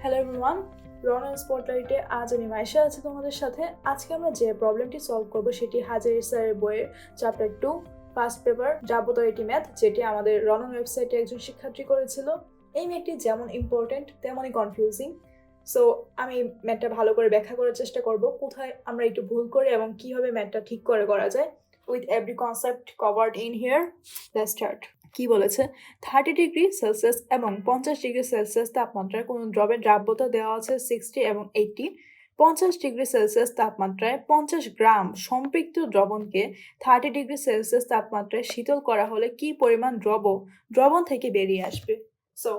Hello everyone রন স্পটলাইটে আজ আমি মাইশা আছি তোমাদের সাথে। আজকে আমরা যে প্রবলেমটি সলভ করব সেটি হাজার স্যারের বইয়ের চ্যাপ্টার টু ফার্স্ট পেপার যাবতীয় এটি ম্যাথ যেটি আমাদের রনন ওয়েবসাইটে একজন শিক্ষার্থী করেছিল। এই ম্যাথটি যেমন ইম্পর্ট্যান্ট তেমনই কনফিউজিং সো আমি ম্যাথটা ভালো করে ব্যাখ্যা করার চেষ্টা করব, কোথায় আমরা একটু ভুল করি এবং কীভাবে ম্যাথটা ঠিক করে করা যায়। With every concept covered in here the start কি বলেছে? থার্টি ডিগ্রি সেলসিয়াস এবং পঞ্চাশ ডিগ্রি সেলসিয়াস তাপমাত্রায় কোনো দ্রবের দ্রাব্যতা দেওয়া আছে সিক্সটি এবং এইটটি পঞ্চাশ ডিগ্রি সেলসিয়াস তাপমাত্রায় পঞ্চাশ গ্রাম সম্পৃক্ত দ্রবণকে থার্টি ডিগ্রি সেলসিয়াস তাপমাত্রায় শীতল করা হলে কি পরিমাণ দ্রব, দ্রবণ থেকে বেরিয়ে আসবে? সো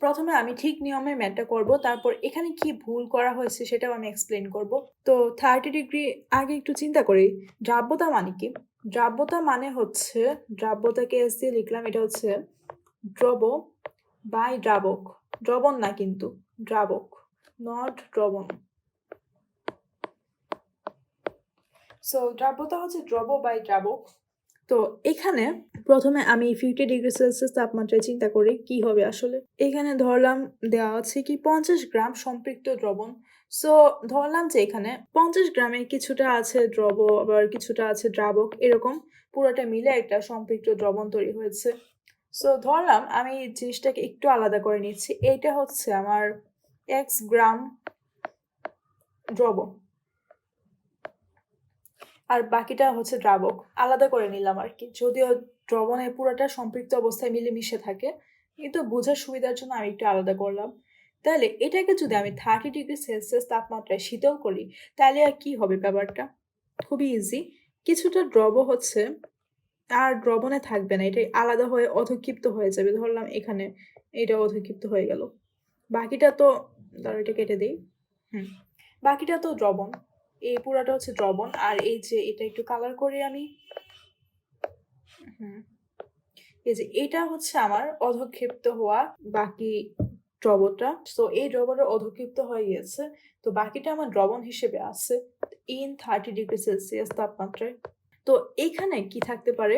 প্রথমে আমি ঠিক নিয়মে ম্যাটটা করব, তারপর এখানে কি ভুল করা হয়েছে সেটাও আমি এক্সপ্লেন করব। তো থার্টি ডিগ্রি আগে একটু চিন্তা করি, দ্রাব্যতা মানে কি? দ্রাব্যতা মানে হচ্ছে, দ্রাব্যতাকে এস দিয়ে লিখলাম, এটা হচ্ছে দ্রব বাই দ্রাবক। দ্রবণ না কিন্তু, দ্রাবক নট দ্রবণ। সো দ্রাব্যতা হচ্ছে দ্রব বাই দ্রাবক। তো এখানে প্রথমে আমি ফিফটি ডিগ্রি সেলসিয়াস তাপমাত্রায় চিন্তা করি, কি হবে আসলে? এখানে ধরলাম, দেওয়া আছে কি পঞ্চাশ গ্রাম সম্পৃক্ত দ্রবণ। সো ধরলাম যে এখানে পঞ্চাশ গ্রামে কিছুটা আছে দ্রব, আবার কিছুটা আছে দ্রাবক, এরকম পুরোটা মিলে একটা সম্পৃক্ত দ্রবণ তৈরি হয়েছে। সো ধরলাম, আমি জিনিসটাকে একটু আলাদা করে নিচ্ছি। এইটা হচ্ছে আমার এক্স গ্রাম দ্রব আর বাকিটা হচ্ছে দ্রাবক। আলাদা করে নিলাম আর কি। যদিও দ্রবণে পুরোটা সম্পৃক্ত অবস্থায় মিলেমিশে থাকে। কিন্তু বোঝার সুবিধার জন্য আমি একটু আলাদা করলাম। তাহলে এটাকে যদি আমি থার্টি ডিগ্রি সেলসিয়াস তাপমাত্রায় শীতল করি, তাহলে আর কি হবে ব্যাপারটা? খুবই ইজি কিছুটা দ্রব হচ্ছে, আর দ্রবণে থাকবে না। এটা আলাদা হয়ে অধক্ষিপ্ত হয়ে যাবে। ধরলাম এখানে এটা অধক্ষিপ্ত হয়ে গেল। বাকিটা তো, ধরো এটা কেটে দিই। হুম। বাকিটা তো দ্রবণ। এই পুরাটা হচ্ছে দ্রবণ। আর এই যে এটা একটু কালার করে আমি। এই যে এটা হচ্ছে আমার অধক্ষিপ্ত হওয়া বাকি দ্রবটা তো এই দ্রবটা অধক্ষিপ্ত হয়ে গিয়েছে। তো বাকিটা আমার দ্রবণ হিসেবে আছে ইন থার্টি ডিগ্রি সেলসিয়াস তাপমাত্রায়। তো এখানে কি থাকতে পারে?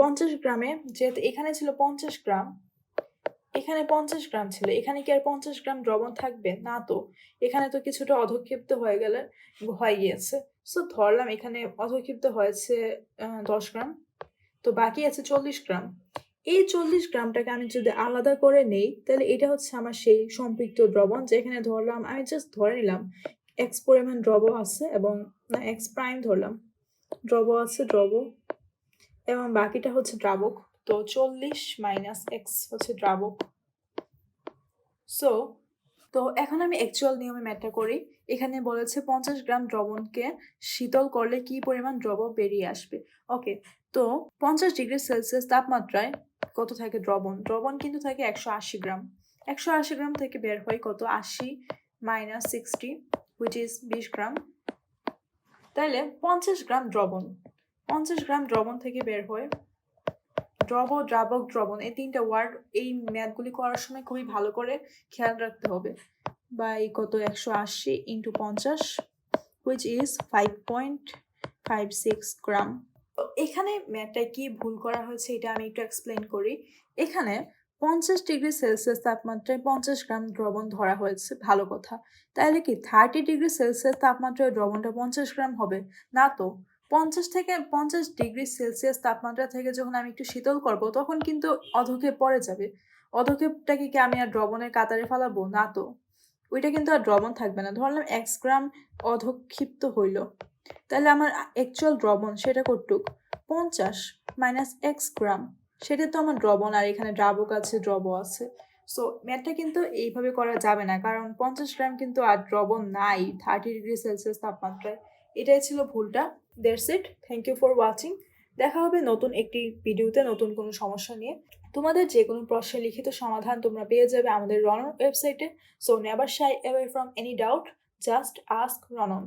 পঞ্চাশ গ্রামে যেহেতু এখানে ছিল পঞ্চাশ গ্রাম, এখানে পঞ্চাশ গ্রাম ছিল। এখানে কি আর পঞ্চাশ গ্রাম দ্রবণ থাকবে? না তো। এখানে তো কিছুটা অধক্ষিপ্ত হয়ে গেলে, হয়ে গিয়েছে। সো ধরলাম এখানে অধক্ষিপ্ত হয়েছে দশ গ্রাম। তো বাকি আছে চল্লিশ গ্রাম। এই চল্লিশ গ্রামটাকে আমি যদি আলাদা করে নেই, তাহলে এটা হচ্ছে আমার সেই সম্পৃক্ত দ্রবণ যেখানে ধরলাম, আমি জাস্ট ধরে নিলাম এক্স পরিমাণ দ্রব আছে এবং, না এক্স প্রাইম ধরলাম। দ্রব আছে, দ্রব। এবং বাকিটা হচ্ছে দ্রাবক। তো চল্লিশ মাইনাস এক্স হচ্ছে দ্রাবক। সো তো এখন আমি অ্যাকচুয়াল নিয়মে ম্যাটটা করি। এখানে বলেছে পঞ্চাশ গ্রাম দ্রবণকে শীতল করলে কি পরিমাণ দ্রব বেরিয়ে আসবে? ওকে তো পঞ্চাশ ডিগ্রি সেলসিয়াস তাপমাত্রায় কত থাকে দ্রবণ? দ্রবণ কিন্তু থাকে একশো আশি গ্রাম। একশো আশি গ্রাম থেকে বের হয় কত? আশি মাইনাস সিক্সটি হুইচ ইজ বিশ গ্রাম। তাইলে পঞ্চাশ গ্রাম দ্রবণ। পঞ্চাশ গ্রাম দ্রবণ থেকে বের হয় দ্রব দ্রাবক দ্রবণ, এই তিনটা ওয়ার্ড এই ম্যাথগুলি করার সময় খুবই ভালো করে খেয়াল রাখতে হবে। বাই কত? একশো আশি ইন্টু পঞ্চাশ which is five point five six gram এখানে ম্যাথটায় কি ভুল করা হয়েছে এটা আমি একটু এক্সপ্লেন করি। এখানে পঞ্চাশ ডিগ্রি সেলসিয়াস তাপমাত্রায় পঞ্চাশ গ্রাম দ্রবণ ধরা হয়েছে, ভালো কথা। তাহলে কি থার্টি ডিগ্রি সেলসিয়াস তাপমাত্রায় দ্রবণটা পঞ্চাশ গ্রাম হবে? না তো। পঞ্চাশ থেকে পঞ্চাশ ডিগ্রি সেলসিয়াস তাপমাত্রা থেকে যখন আমি একটু শীতল করব, তখন কিন্তু অধক্ষেপ পড়ে যাবে। অধক্ষেপটাকে কি আমি আর দ্রবণের কাতারে ফেলাবো? না তো। ওইটা কিন্তু আর দ্রবণ থাকবে না। ধরলাম এক্স গ্রাম অধক্ষিপ্ত হইল। তাহলে আমার অ্যাকচুয়াল দ্রবণ সেটা কটুক পঞ্চাশ মাইনাস এক্স গ্রাম। সেটা তো আমার দ্রবণ, আর এখানে দ্রাবক আছে, দ্রব আছে। সো ম্যাথটা কিন্তু এইভাবে করা যাবে না। কারণ পঞ্চাশ গ্রাম কিন্তু আর দ্রবণ নাই থার্টি ডিগ্রি সেলসিয়াস তাপমাত্রায়। এটাই ছিল ভুলটা। That's it thank you for watching দেখা হবে নতুন একটি ভিডিওতে নতুন কোনো সমস্যা নিয়ে। তোমাদের যে কোনো প্রশ্নের লিখিত সমাধান তোমরা পেয়ে যাবে আমাদের রনন ওয়েবসাইটে so never shy away from any doubt just ask Ronon